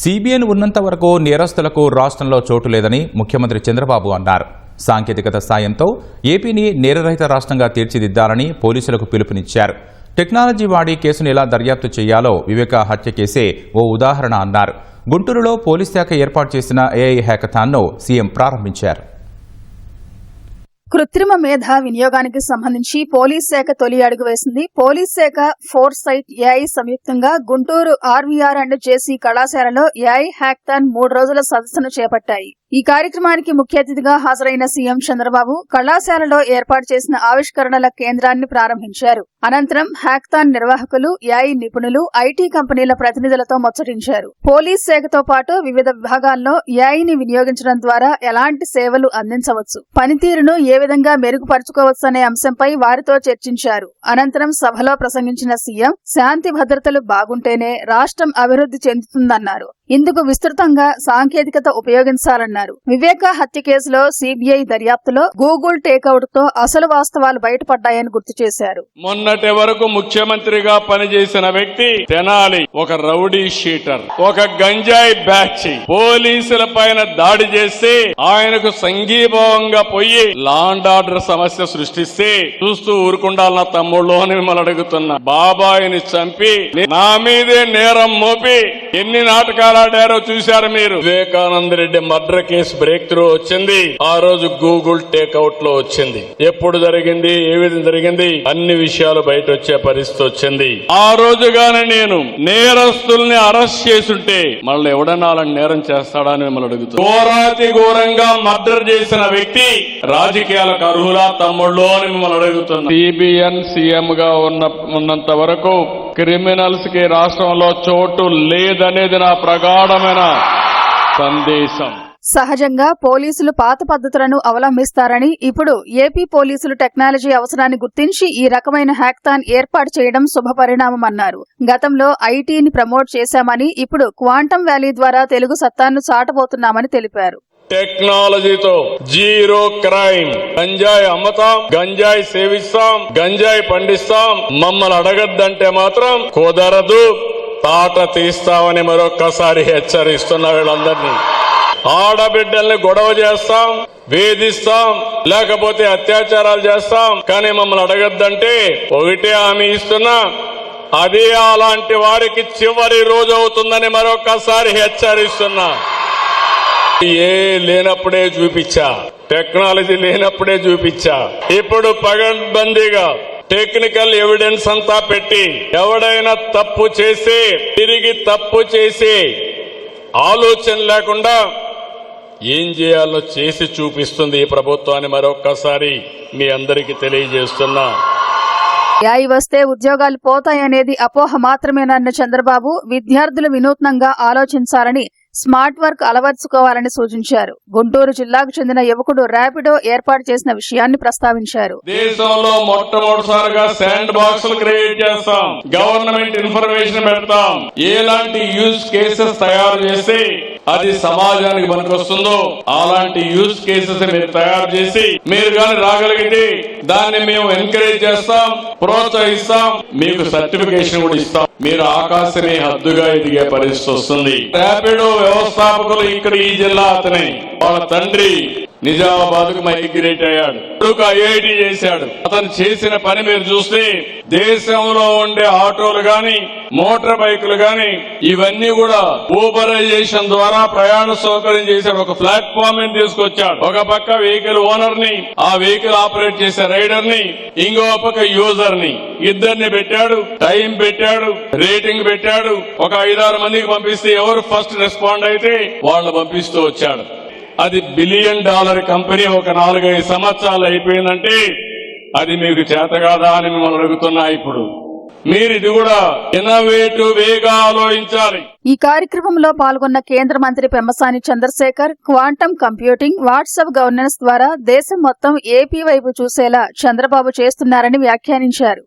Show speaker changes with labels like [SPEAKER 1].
[SPEAKER 1] CBN ఉన్నంత వరకు నేరస్తులకు రాష్ట్రంలో చోటు లేదని ముఖ్యమంత్రి చంద్రబాబు అన్నారు. సాంకేతికత సాయంతో ఏపీని నేరరహిత రాష్ట్రంగా తీర్చిదిద్దాలని పోలీసులకు పిలుపునిచ్చారు. టెక్నాలజీ వాడి కేసును ఎలా దర్యాప్తు చేయాలో వివేక హత్య కేసే ఓ ఉదాహరణ అన్నారు. గుంటూరులో పోలీస్ శాఖ ఏర్పాటు చేసిన ఏఐ హ్యాకథాన్ను సీఎం ప్రారంభించారు.
[SPEAKER 2] కృత్రిమ మేధ వినియోగానికి సంబంధించి పోలీస్ శాఖ తొలి అడుగు వేసింది. పోలీస్ శాఖ ఫోర్ సైట్ ఏఐ సంయుక్తంగా గుంటూరు ఆర్వీఆర్ అండ్ జేసీ కళాశాలలో ఏఐ హ్యాక్థాన్ మూడు రోజుల సదస్సును చేపట్టాయి. ఈ కార్యక్రమానికి ముఖ్య అతిథిగా హాజరైన సీఎం చంద్రబాబు కళాశాలలో ఏర్పాటు చేసిన ఆవిష్కరణల కేంద్రాన్ని ప్రారంభించారు. అనంతరం హ్యాక్థాన్ నిర్వాహకులు ఏఐ నిపుణులు ఐటీ కంపెనీల ప్రతినిధులతో ముచ్చటించారు. పోలీస్ శాఖతో పాటు వివిధ విభాగాల్లో ఏఐని వినియోగించడం ద్వారా ఎలాంటి సేవలు అందించవచ్చు పనితీరును ఏ విధంగా మెరుగుపరుచుకోవచ్చు అనే అంశంపై వారితో చర్చించారు. అనంతరం సభలో ప్రసంగించిన సీఎం శాంతి భద్రతలు బాగుంటేనే రాష్ట్రం అభివృద్ధి చెందుతుందన్నారు. ఇందుకు విస్తృతంగా సాంకేతికత ఉపయోగించాలన్నారు. వివేక హత్య కేసులో సిబిఐ దర్యాప్తులో గూగుల్ టేక్అవుట్తో అసలు వాస్తవాలు బయటపడ్డాయని గుర్తు చేశారు.
[SPEAKER 3] మొన్నటి వరకు ముఖ్యమంత్రిగా పనిచేసిన వ్యక్తి తెనాలి ఒక రౌడీ షీటర్ ఒక గంజాయి బ్యాచ్ పోలీసుల పైన దాడి చేస్తే ఆయనకు సంఘీభావంగా పోయి లాండ్ ఆర్డర్ సమస్య సృష్టిస్తే చూస్తూ ఊరుకుండాలన్న తమ్ముళ్ళు అని మిమ్మల్ని అడుగుతున్నా. బాబాయిని చంపి నా మీదే నేరం మోపి ఎన్ని నాటకాలు మాట్లాడారో చూశారు మీరు? Vivekananda Reddy murder case breakthrough వచ్చింది. ఆ రోజు గూగుల్ టేక్అవుట్లో వచ్చింది. ఎప్పుడు జరిగింది? ఏ విధంగా జరిగింది? అన్ని విషయాలు బయట వచ్చే పరిస్థితి వచ్చింది. ఆ రోజుగానే నేను నేరస్తుల్ని అరెస్ట్ చేసుంటే మళ్ళీ ఎవడన్నా నేరం చేస్తాడా అని మిమ్మల్ని అడుగుతుంది ఘోరాతి ఘోరంగా మర్డర్ చేసిన వ్యక్తి రాజకీయాలకు అర్హులా తమ్ముళ్ళు అని మిమ్మల్ని అడుగుతున్నా. సిబిఎన్ సీఎం గా ఉన్న ఉన్నంత వరకు క్రిమినల్స్కి రాష్ట్రంలో చోటు లేదనేది నా ప్రగాఢమైన సందేశం.
[SPEAKER 2] సహజంగా పోలీసులు పాత పద్ధతులను అవలంబిస్తారని ఇప్పుడు ఏపీ పోలీసులు టెక్నాలజీ అవసరాన్ని గుర్తించి ఈ రకమైన హ్యాక్థాన్ ఏర్పాటు చేయడం శుభపరిణామమన్నారు. గతంలో ఐటీని ప్రమోట్ చేశామని ఇప్పుడు క్వాంటం వ్యాలీ ద్వారా తెలుగు సత్తాను చాటబోతున్నామని తెలిపారు.
[SPEAKER 3] టెక్నాలజీతో జీరో క్రైమ్. గంజాయి అమ్మతాం గంజాయి సేవిస్తాం గంజాయి పండిస్తాం. మమ్మల్ని అడగద్దంటే మాత్రం కుదరదు. తాట తీస్తామని మరొక్కసారి హెచ్చరిస్తున్నా వీళ్ళందరినీ. ఆడబిడ్డల్ని గొడవ చేస్తాం వేధిస్తాం లేకపోతే అత్యాచారాలు చేస్తాం. కానీ మమ్మల్ని అడగద్దంటే ఒకటే హామీ ఇస్తున్నా. అదే అలాంటి వారికి చివరి రోజు అవుతుందని మరొక్కసారి హెచ్చరిస్తున్నా. ఏ లేనప్పుడే చూపించా. టెక్నాలజీ లేనప్పుడే చూపించా. ఇప్పుడు పగడ్బందీగా టెక్నికల్ ఎవిడెన్స్ అంతా పెట్టి ఎవడైనా తప్పు చేసి తిరిగి తప్పు చేసి ఆలోచన లేకుండా ఏం చేయాలో చేసి చూపిస్తుంది ఈ ప్రభుత్వాన్ని మరొక్కసారి మీ అందరికీ తెలియజేస్తున్నా.
[SPEAKER 2] ఏఐ వస్తే ఉద్యోగాలు పోతాయనేది అపోహ మాత్రమేనన్న చంద్రబాబు. విద్యార్థులు వినూత్నంగా ఆలోచించాలని స్మార్ట్ వర్క్ అలవర్చుకోవాలని సూచించారు. గుంటూరు జిల్లాకు చెందిన యువకుడు ర్యాపిడో ఏర్పాటు చేసిన విషయాన్ని ప్రస్తావించారు.
[SPEAKER 3] దేశంలో మొట్టమొదటిసారిగా శాండ్ బాక్స్ క్రియేట్ చేస్తాం. గవర్నమెంట్ ఇన్ఫర్మేషన్ పెడతాం. ఎలాంటి యూజ్ కేసెస్ తయారు చేసి అది సమాజానికి పనికొస్తుందో అలాంటి యూజ్ కేసెస్ మీరు తయారు చేసి మీరు కానీ రాగలిగితే దాన్ని మేము ఎంకరేజ్ చేస్తాం ప్రోత్సహిస్తాం మీకు సర్టిఫికేషన్ కూడా ఇస్తాం. మీరు ఆకాశమే హద్దుగా ఎదిగే పరిస్థితి వస్తుంది. ర్యాపిడో వ్యవస్థాపకులు ఇక్కడ ఈ జిల్లా అతనే. వాళ్ళ తండ్రి నిజామాబాద్కు మైగ్రేట్ అయ్యాడు ఐఐటి చేశాడు. అతను చేసిన పని మీరు చూస్తే దేశంలో ఉండే ఆటోలు గాని మోటార్ బైకులు గాని ఇవన్నీ కూడా ఊబరైజేషన్ ద్వారా ప్రయాణ సౌకర్యం చేశాడు. ఒక ప్లాట్ఫామ్ని తీసుకొచ్చాడు. ఒక పక్క వెహికల్ ఓనర్ని ఆ వెహికల్ ఆపరేట్ చేసే రైడర్ని ఇంకో పక్క యూజర్ని ఇద్దరిని పెట్టాడు టైం పెట్టాడు రేటింగ్ పెట్టాడు. ఒక ఐదారు మందికి పంపిస్తే ఎవరు ఫస్ట్ రెస్పాండ్ అయితే వాళ్ళు పంపిస్తూ వచ్చాడు. అది బిలియన్ డాలర్ కంపెనీ ఒక నాలుగైదు సంవత్సరాలు అయిపోయిందంటే అది మీకు చేత కాదా అని మిమ్మల్ని అడుగుతున్నా ఇప్పుడు. మీరు ఇది కూడా ఇన్నోవేటివ్ వేగా ఆలోచించాలి.
[SPEAKER 2] ఈ కార్యక్రమంలో పాల్గొన్న కేంద్ర మంత్రి Pemmasani Chandrasekhar quantum computing WhatsApp governance ద్వారా దేశం మొత్తం ఏపీ వైపు చూసేలా చంద్రబాబు చేస్తున్నారని వ్యాఖ్యానించారు.